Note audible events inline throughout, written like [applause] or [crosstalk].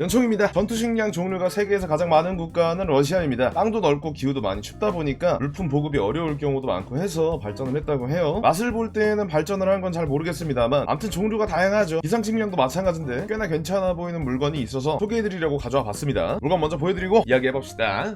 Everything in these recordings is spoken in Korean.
연총입니다. 전투식량 종류가 세계에서 가장 많은 국가는 러시아입니다. 땅도 넓고 기후도 많이 춥다 보니까 물품 보급이 어려울 경우도 많고 해서 발전을 했다고 해요. 맛을 볼 때는 발전을 한 건 잘 모르겠습니다만 아무튼 종류가 다양하죠. 비상식량도 마찬가지인데 꽤나 괜찮아 보이는 물건이 있어서 소개해드리려고 가져와 봤습니다. 물건 먼저 보여드리고 이야기해봅시다.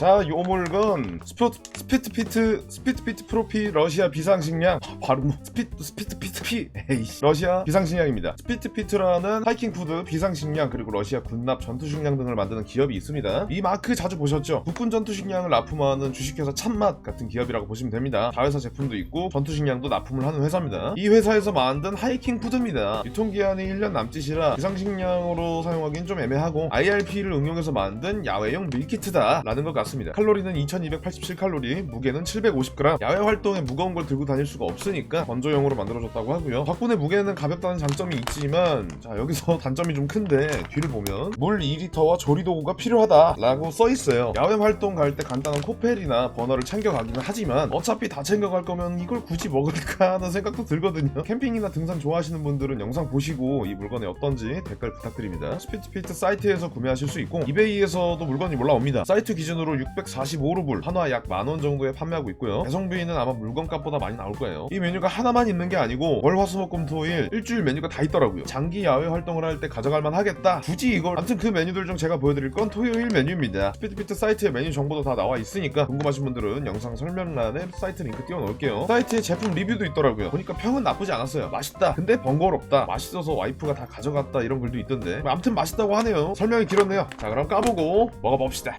자, 요 물건 스포 스피트 피트 스피트 피트 프로피 러시아 비상식량 아, 발음 스피 스피트 피트 피 에이씨 러시아 비상식량입니다. 스피트 피트라는 하이킹 푸드 비상식량 그리고 러시아 군납 전투식량 등을 만드는 기업이 있습니다. 이 마크 자주 보셨죠? 국군 전투식량을 납품하는 주식회사 참맛 같은 기업이라고 보시면 됩니다. 자회사 제품도 있고 전투식량도 납품을 하는 회사입니다. 이 회사에서 만든 하이킹 푸드입니다. 유통기한이 1년 남짓이라 비상식량으로 사용하기는 좀 애매하고 IRP를 응용해서 만든 야외용 밀키트다 라는 것 같습니다. 칼로리는 2287칼로리, 무게는 750g. 야외 활동에 무거운 걸 들고 다닐 수가 없으니까 건조용으로 만들어졌다고 하고요. 덕분에 무게는 가볍다는 장점이 있지만 자 여기서 [laughs] 단점이 좀 큰데 뒤를 보면 물 2리터와 조리 도구가 필요하다라고 써 있어요. 야외 활동 갈 때 간단한 코펠이나 버너를 챙겨가기는 하지만 어차피 다 챙겨갈 거면 이걸 굳이 먹을까 하는 생각도 들거든요. 캠핑이나 등산 좋아하시는 분들은 영상 보시고 이 물건이 어떤지 댓글 부탁드립니다. 스피트피트 사이트에서 구매하실 수 있고 이베이에서도 물건이 올라옵니다. 사이트 기준으로 645루블 한화 약 만 원 정도에 판매하고 있고요. 배송비는 아마 물건값보다 많이 나올 거예요. 이 메뉴가 하나만 있는 게 아니고 월, 화, 수, 목, 금, 토 일 일주일 메뉴가 다 있더라고요. 장기 야외 활동을 할 때 가져갈 만 하겠다. 굳이 이걸 아무튼 그 메뉴들 중 제가 보여드릴 건 토요일 메뉴입니다. 스피드피트 사이트에 메뉴 정보도 다 나와 있으니까 궁금하신 분들은 영상 설명란에 사이트 링크 띄워놓을게요. 사이트에 제품 리뷰도 있더라고요. 보니까 평은 나쁘지 않았어요. 맛있다. 근데 번거롭다. 맛있어서 와이프가 다 가져갔다 이런 글도 있던데. 아무튼 맛있다고 하네요. 설명이 길었네요. 자 그럼 까보고 먹어봅시다.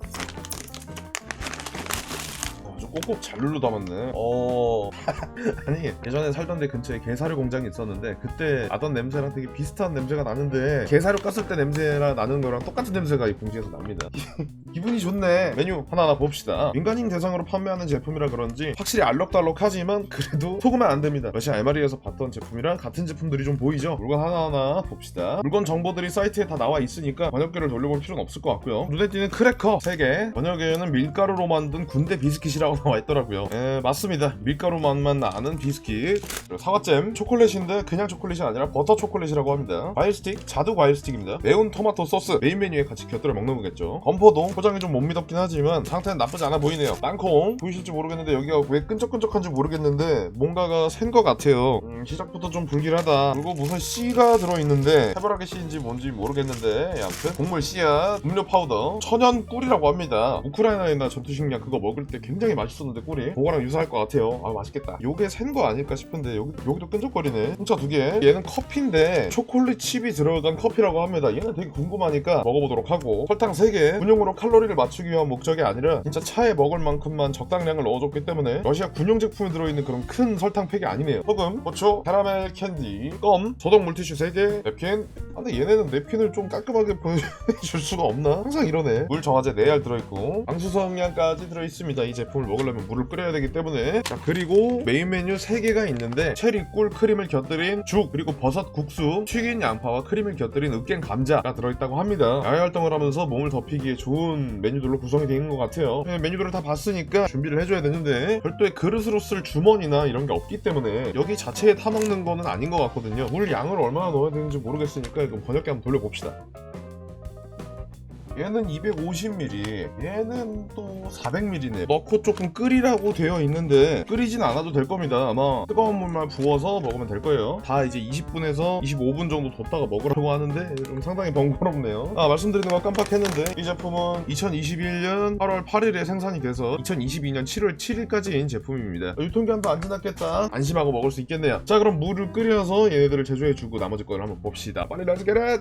꼭꼭 잘 눌러 담았네. 어. [laughs] 아니, 예전에 살던 데 근처에 게사료 공장이 있었는데, 그때 나던 냄새랑 되게 비슷한 냄새가 나는데, 게사료 깠을 때 냄새랑 나는 거랑 똑같은 냄새가 이 봉지에서 납니다. [laughs] 기분이 좋네. 메뉴 하나하나 봅시다. 민간인 대상으로 판매하는 제품이라 그런지, 확실히 알록달록하지만, 그래도 속으면 안 됩니다. 러시아 MRE에서 봤던 제품이랑 같은 제품들이 좀 보이죠? 물건 하나하나 봅시다. 물건 정보들이 사이트에 다 나와 있으니까, 번역기를 돌려볼 필요는 없을 것 같고요. 눈에 띄는 크래커 3개, 번역에는 밀가루로 만든 군대 비스킷이라고 나와 있더라고요. 에, 맞습니다. 밀가루 맛만 나는 비스킷. 사과잼, 초콜릿인데 그냥 초콜릿이 아니라 버터 초콜릿이라고 합니다. 과일 스틱, 자두 과일 스틱입니다. 매운 토마토 소스, 메인 메뉴에 같이 곁들여 먹는 거겠죠. 건포도, 포장이 좀 못 믿었긴 하지만 상태는 나쁘지 않아 보이네요. 땅콩, 보이실지 모르겠는데 여기가 왜 끈적끈적한지 모르겠는데 뭔가가 센 것 같아요. 음, 시작부터 좀 불길하다. 그리고 무슨 씨가 들어있는데 해바라기 씨인지 뭔지 모르겠는데 아무튼 곡물 씨앗, 음료 파우더, 천연 꿀이라고 합니다. 우크라이나에나 전투식량 그거 먹을 때 굉장히 맛있 었는데 꿀이 그거랑 유사할 것 같아요. 아 맛있겠다. 요게 센 거 아닐까 싶은데 여기 여기도 끈적거리네. 홍차 두 개. 얘는 커피인데 초콜릿 칩이 들어간 커피라고 합니다. 얘는 되게 궁금하니까 먹어보도록 하고 설탕 3개. 군용으로 칼로리를 맞추기 위한 목적이 아니라 진짜 차에 먹을 만큼만 적당량을 넣어줬기 때문에 러시아 군용 제품에 들어있는 그런 큰 설탕 팩이 아니네요. 소금, 고추, 캐러멜 캔디, 껌, 소독 물티슈 3개, 냅킨. 아, 근데 얘네는 냅킨을 좀 깔끔하게 [laughs] 보여줄 수가 없나? 항상 이러네. 물 정화제 4알 들어있고 방수성량까지 들어있습니다. 이 제품을 먹으려면 물을 끓여야 되기 때문에 자 그리고 메인 메뉴 3개가 있는데 체리 꿀 크림을 곁들인 죽 그리고 버섯 국수 튀긴 양파와 크림을 곁들인 으깬 감자가 들어있다고 합니다. 야외 활동을 하면서 몸을 덮이기에 좋은 메뉴들로 구성이 되어 있는 것 같아요. 네, 메뉴들을 다 봤으니까 준비를 해줘야 되는데 별도의 그릇으로 쓸 주머니나 이런 게 없기 때문에 여기 자체에 타먹는 거는 아닌 것 같거든요. 물 양을 얼마나 넣어야 되는지 모르겠으니까 이거 번역기 한번 돌려봅시다. 얘는 250ml, 얘는 또 400ml네. 넣고 조금 끓이라고 되어 있는데 끓이진 않아도 될 겁니다. 아마 뜨거운 물만 부어서 먹으면 될 거예요. 다 이제 20분에서 25분 정도 뒀다가 먹으라고 하는데 좀 상당히 번거롭네요. 아 말씀드리는 거 깜빡했는데 이 제품은 2021년 8월 8일에 생산이 돼서 2022년 7월 7일까지인 제품입니다. 유통기한도 안 지났겠다. 안심하고 먹을 수 있겠네요. 자 그럼 물을 끓여서 얘네들을 제조해주고 나머지 걸 한번 봅시다. 빨리 렛츠 겟잇!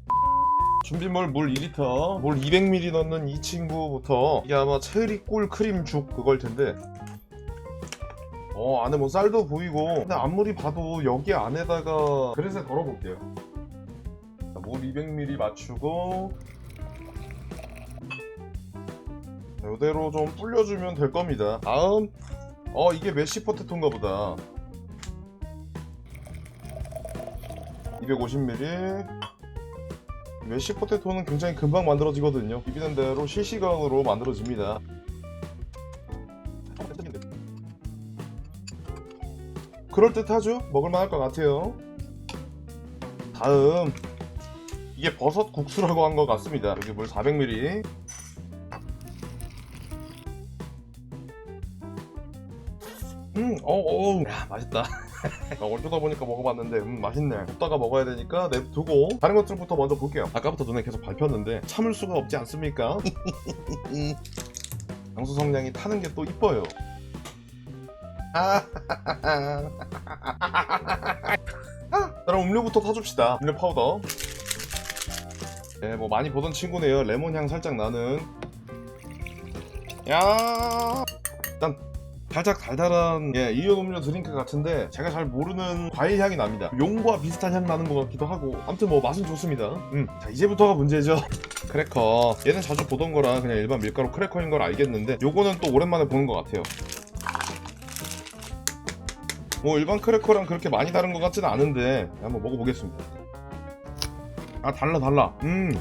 준비물 물 2리터, 물 200ml 넣는 이 친구부터 이게 아마 체리 꿀 크림 죽 그걸 텐데. 어 안에 뭐 쌀도 보이고. 근데 아무리 봐도 여기 안에다가 그릇에 덜어볼게요. 자, 물 200ml 맞추고. 자, 이대로 좀 불려주면 될 겁니다. 다음. 어 이게 메시 포테토인가 보다. 250ml 메시 포테토는 굉장히 금방 만들어지거든요. 비비는 대로 실시간으로 만들어집니다. 그럴듯하죠? 먹을만할 것 같아요. 다음 이게 버섯 국수라고 한 것 같습니다. 여기 물 400ml. 음, 어, 어, 야, 맛있다. [laughs] 아, 어쩌다 보니까 먹어봤는데, 음, 맛있네. 먹다가 먹어야 되니까 냅두고, 다른 것들부터 먼저 볼게요. 아까부터 눈에 계속 밟혔는데, 참을 수가 없지 않습니까? [laughs] 장수 성냥이 타는 게 또 이뻐요. 아, [laughs] 그럼 음료부터 타줍시다. 음료 파우더. 네, 뭐 많이 보던 친구네요. 레몬 향 살짝 나는. 야, 일단 살짝 달달한 예, 이온 음료 드링크 같은데 제가 잘 모르는 과일 향이 납니다. 용과 비슷한 향 나는 것 같기도 하고. 아무튼 뭐 맛은 좋습니다. 음, 자 이제부터가 문제죠. [laughs] 크래커. 얘는 자주 보던 거라 그냥 일반 밀가루 크래커인 걸 알겠는데 요거는 또 오랜만에 보는 것 같아요. 뭐 일반 크래커랑 그렇게 많이 다른 것 같지는 않은데 한번 먹어보겠습니다. 아 달라 달라. 음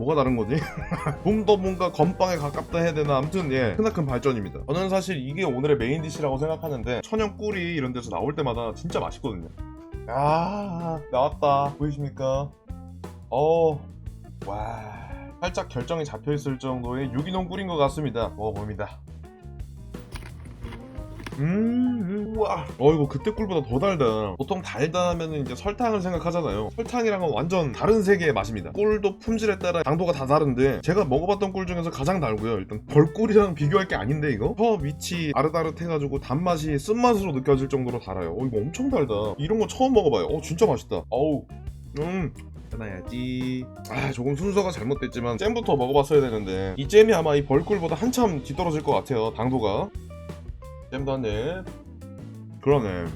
뭐가 다른 거지? [laughs] 좀 더 뭔가 건빵에 가깝다 해야 되나 아무튼 예 크나큰 발전입니다. 저는 사실 이게 오늘의 메인 디시라고 생각하는데 천연 꿀이 이런 데서 나올 때마다 진짜 맛있거든요. 아 나왔다 보이십니까? 어 와. 살짝 결정이 잡혀 있을 정도의 유기농 꿀인 것 같습니다. 먹어봅니다. 음, 우와. 어, 이거 그때 꿀보다 더 달다. 보통 달다면 이제 설탕을 생각하잖아요. 설탕이랑은 완전 다른 세계의 맛입니다. 꿀도 품질에 따라 당도가 다 다른데, 제가 먹어봤던 꿀 중에서 가장 달고요. 일단 벌꿀이랑 비교할 게 아닌데, 이거? 혀 밑이 아르다르해가지고 단맛이 쓴맛으로 느껴질 정도로 달아요. 어, 이거 엄청 달다. 이런 거 처음 먹어봐요. 어, 진짜 맛있다. 어우. 음. 해놔야지. 아, 조금 순서가 잘못됐지만, 잼부터 먹어봤어야 되는데, 이 잼이 아마 이 벌꿀보다 한참 뒤떨어질 것 같아요, 당도가. 잼도 한 입. 그러네.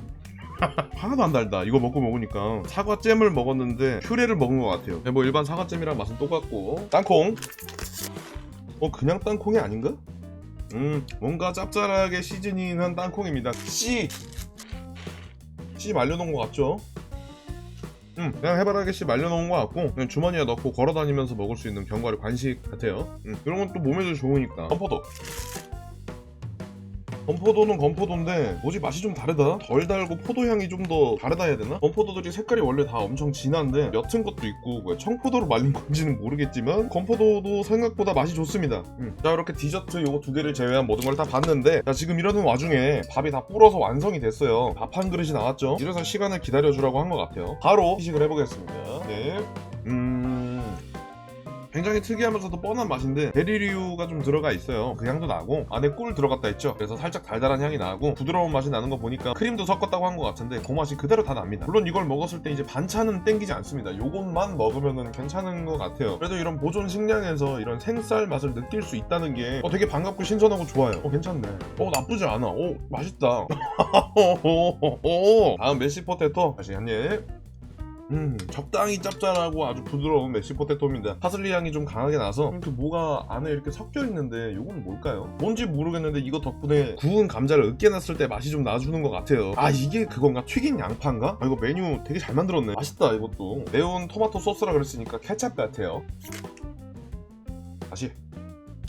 [laughs] 하나도 안 달다. 이거 먹고 먹으니까 사과 잼을 먹었는데 퓨레를 먹은 것 같아요. 네, 뭐 일반 사과 잼이랑 맛은 똑같고 땅콩. 어 그냥 땅콩이 아닌가? 음 뭔가 짭짤하게 시즈닝한 땅콩입니다. 씨. 씨 말려놓은 것 같죠? 음, 그냥 해바라기 씨 말려놓은 것 같고 그냥 주머니에 넣고 걸어다니면서 먹을 수 있는 견과류 간식 같아요. 음, 이런 건 또 몸에도 좋으니까. 건포도. 건포도는 건포도인데 뭐지? 맛이 좀 다르다? 덜 달고 포도 향이 좀 더 다르다 해야 되나? 건포도들이 색깔이 원래 다 엄청 진한데 옅은 것도 있고 뭐야, 청포도로 말린 건지는 모르겠지만 건포도도 생각보다 맛이 좋습니다. 음. 자 이렇게 디저트 요거 두 개를 제외한 모든 걸 다 봤는데 자 지금 이러는 와중에 밥이 다 불어서 완성이 됐어요. 밥 한 그릇이 나왔죠? 이래서 시간을 기다려주라고 한 것 같아요. 바로 시식을 해보겠습니다. 네. 음... 굉장히 특이하면서도 뻔한 맛인데 베리류가 좀 들어가 있어요. 그 향도 나고 안에 꿀 들어갔다 했죠? 그래서 살짝 달달한 향이 나고 부드러운 맛이 나는 거 보니까 크림도 섞었다고 한 것 같은데 그 맛이 그대로 다 납니다. 물론 이걸 먹었을 때 이제 반찬은 땡기지 않습니다. 요것만 먹으면 괜찮은 것 같아요. 그래도 이런 보존 식량에서 이런 생쌀 맛을 느낄 수 있다는 게 어, 되게 반갑고 신선하고 좋아요. 어 괜찮네. 어 나쁘지 않아. 어 맛있다. [laughs] 다음 메시 포테토. 다시 한입 음, 적당히 짭짤하고 아주 부드러운 메시포테토입니다. 파슬리 향이 좀 강하게 나서 이렇게 뭐가 안에 이렇게 섞여 있는데 이건 뭘까요? 뭔지 모르겠는데 이거 덕분에 구운 감자를 으깨 놨을 때 맛이 좀 나주는 것 같아요. 아 이게 그건가? 튀긴 양파인가? 아 이거 메뉴 되게 잘 만들었네. 맛있다 이것도. 매운 토마토 소스라 그랬으니까 케찹 같아요. 다시.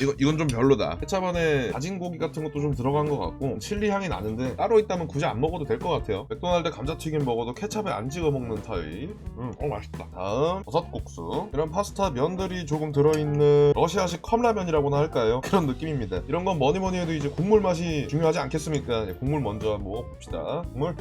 이거, 이건 좀 별로다. 케찹 안에 다진 고기 같은 것도 좀 들어간 것 같고 칠리 향이 나는데 따로 있다면 굳이 안 먹어도 될 것 같아요. 맥도날드 감자튀김 먹어도 케찹에 안 찍어 먹는 타입. 음, 어 맛있다. 다음 버섯국수. 이런 파스타 면들이 조금 들어있는 러시아식 컵라면이라고나 할까요? [laughs] 그런 느낌입니다. 이런 건 뭐니 뭐니 해도 이제 국물 맛이 중요하지 않겠습니까? 예, 국물 먼저 먹어봅시다. 국물.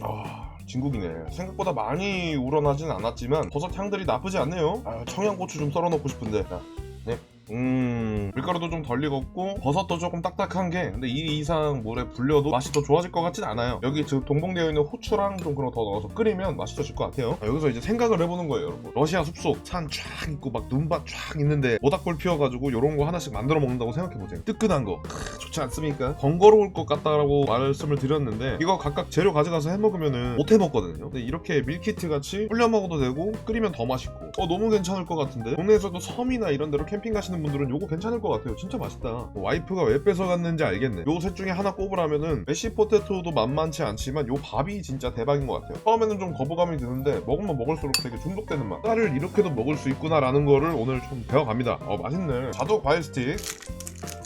아. 진국이네. 생각보다 많이 우러나진 않았지만 버섯 향들이 나쁘지 않네요. 아, 청양고추 좀 썰어 넣고 싶은데. 자, 네. 음. 밀가루도 좀 덜 익었고 버섯도 조금 딱딱한 게 근데 이 이상 물에 불려도 맛이 더 좋아질 것 같진 않아요. 여기 지금 동봉되어 있는 후추랑 좀 그런 거 더 넣어서 끓이면 맛있어질 것 같아요. 자, 여기서 이제 생각을 해보는 거예요 여러분. 러시아 숲속 산 쫙 있고 막 눈밭 쫙 있는데 모닥불 피워가지고 이런 거 하나씩 만들어 먹는다고 생각해보세요. 뜨끈한 거. 크, 좋지 않습니까? 번거로울 것 같다라고 말씀을 드렸는데 이거 각각 재료 가져가서 해먹으면은 못 해먹거든요. 근데 이렇게 밀키트 같이 불려 먹어도 되고 끓이면 더 맛있고. 어 너무 괜찮을 것 같은데? 동네에서도 섬이나 이런 데로 캠핑 가시는 분들은 요거 괜찮을 것 같아요 진짜 맛있다 뭐 와이프가 왜 뺏어갔는지 알겠네 요 셋 중에 하나 꼽으라면은 메시 포테토도 만만치 않지만 요 밥이 진짜 대박인 것 같아요 처음에는 좀 거부감이 드는데 먹으면 먹을수록 되게 중독되는 맛 쌀을 이렇게도 먹을 수 있구나라는 거를 오늘 좀 배워갑니다 어 맛있네 자두 과일 스틱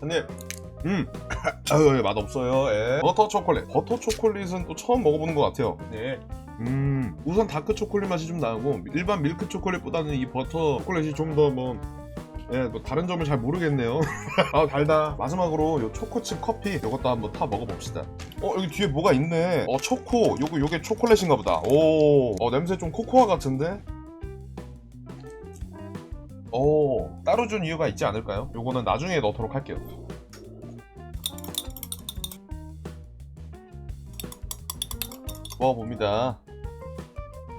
한입 음, [coughs] 아유, 맛 없어요. 예. 버터 초콜릿. 버터 초콜릿은 또 처음 먹어보는 것 같아요. 네. 음 우선 다크 초콜릿 맛이 좀 나고 일반 밀크 초콜릿보다는 이 버터 초콜릿이 좀 더 뭐 예, 뭐 다른 점을 잘 모르겠네요. [laughs] 아 달다. 마지막으로 요 초코칩 커피 요것도 한번 타 먹어봅시다. 어 여기 뒤에 뭐가 있네. 어 초코. 요거 요게 초콜릿인가 보다. 오. 어 냄새 좀 코코아 같은데. 오 따로 준 이유가 있지 않을까요? 요거는 나중에 넣도록 할게요. 먹어봅니다.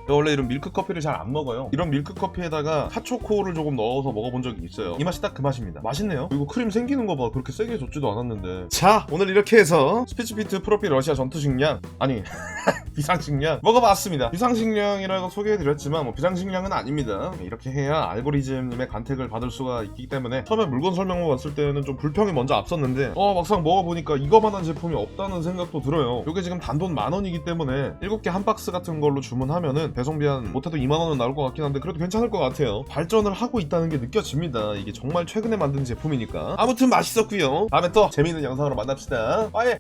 원래 이런 밀크 커피를 잘 안 먹어요. 이런 밀크 커피에다가 핫초코를 조금 넣어서 먹어본 적이 있어요. 이 맛이 딱 그 맛입니다. 맛있네요. 그리고 크림 생기는 거 봐. 그렇게 세게 줬지도 않았는데. 자, 오늘 이렇게 해서 스피치피트 프로필 러시아 전투식량 아니 [laughs] 비상식량 먹어봤습니다. 비상식량이라고 소개해드렸지만 뭐 비상식량은 아닙니다. 이렇게 해야 알고리즘님의 간택을 받을 수가 있기 때문에 처음에 물건 설명만 봤을 때는 좀 불평이 먼저 앞섰는데 어 막상 먹어보니까 이거만한 제품이 없다는 생각도 들어요. 이게 지금 단돈 만 원이기 때문에 7개 한 박스 같은 걸로 주문하면은 배송비 한 못해도 2만 원은 나올 것 같긴 한데 그래도 괜찮을 것 같아요. 발전을 하고 있다는 게 느껴집니다. 이게 정말 최근에 만든 제품이니까. 아무튼 맛있었고요. 다음에 또 재미있는 영상으로 만납시다. 빠이.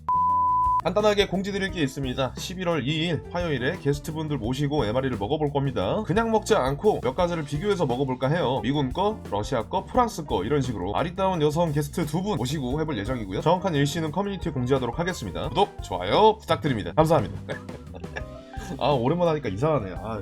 간단하게 공지드릴 게 있습니다. 11월 2일 화요일에 게스트분들 모시고 MRE를 먹어볼 겁니다. 그냥 먹지 않고 몇 가지를 비교해서 먹어볼까 해요. 미군 거, 러시아 거, 프랑스 거 이런 식으로 아리따운 여성 게스트 두 분 모시고 해볼 예정이고요. 정확한 일시는 커뮤니티에 공지하도록 하겠습니다. 구독, 좋아요 부탁드립니다. 감사합니다. [laughs] 아 오랜만에 하니까 이상하네요. 아.